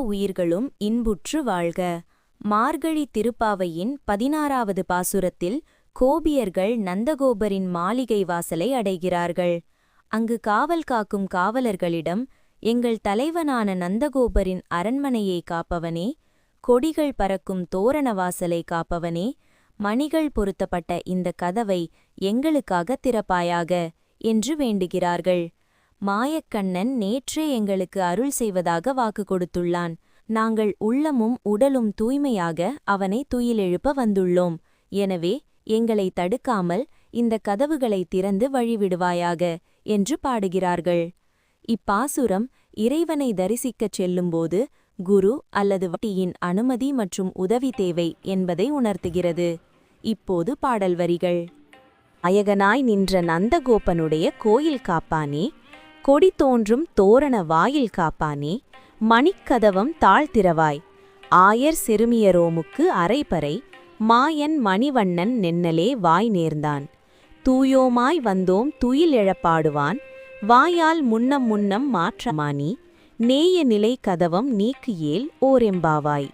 உயிர்களும் இன்புற்று வாழ்க. மார்கழி திருப்பாவையின் பதினாறாவது பாசுரத்தில் கோபியர்கள் நந்தகோபரின் மாளிகை வாசலை அடைகிறார்கள். அங்கு காவல் காக்கும் காவலர்களிடம் எங்கள் தலைவனான நந்தகோபரின் அரண்மனையை காப்பவனே கொடிகள் பறக்கும் தோரண வாசலை காப்பவனே மணிகள் பொருத்தப்பட்ட இந்த கதவை எங்களுக்காக திறப்பாயாக என்று வேண்டுகிறார்கள். மாயக்கண்ணன் நேற்றே எங்களுக்கு அருள் செய்வதாக வாக்கு கொடுத்துள்ளான். நாங்கள் உள்ளமும் உடலும் தூய்மையாக அவனை துயிலெழுப்ப வந்துள்ளோம். எனவே எங்களை தடுக்காமல் இந்த கதவுகளை திறந்து வழிவிடுவாயாக என்று பாடுகிறார்கள். இப்பாசுரம் இறைவனை தரிசிக்கச் செல்லும்போது குரு அல்லது வட்டியின் அனுமதி மற்றும் உதவி தேவை என்பதை உணர்த்துகிறது. இப்போது பாடல் வரிகள் அயகனாய் நின்ற நந்தகோபனுடைய கோயில் காப்பானே கொடி தோன்றும் தோரண வாயில் காப்பானே மணிக்கதவம் தாழ்த்திரவாய் ஆயர் சிறுமியரோமுக்கு அரைபறை மாயன் மணிவண்ணன் நென்னலே வாய் நேர்ந்தான். தூயோமாய் வந்தோம் துயில் எழப்பாடுவான் வாயால் முன்னம் முன்னம் மாற்றமானி நேய நிலை கதவம் நீக்கு ஏல் ஓரெம்பாவாய்.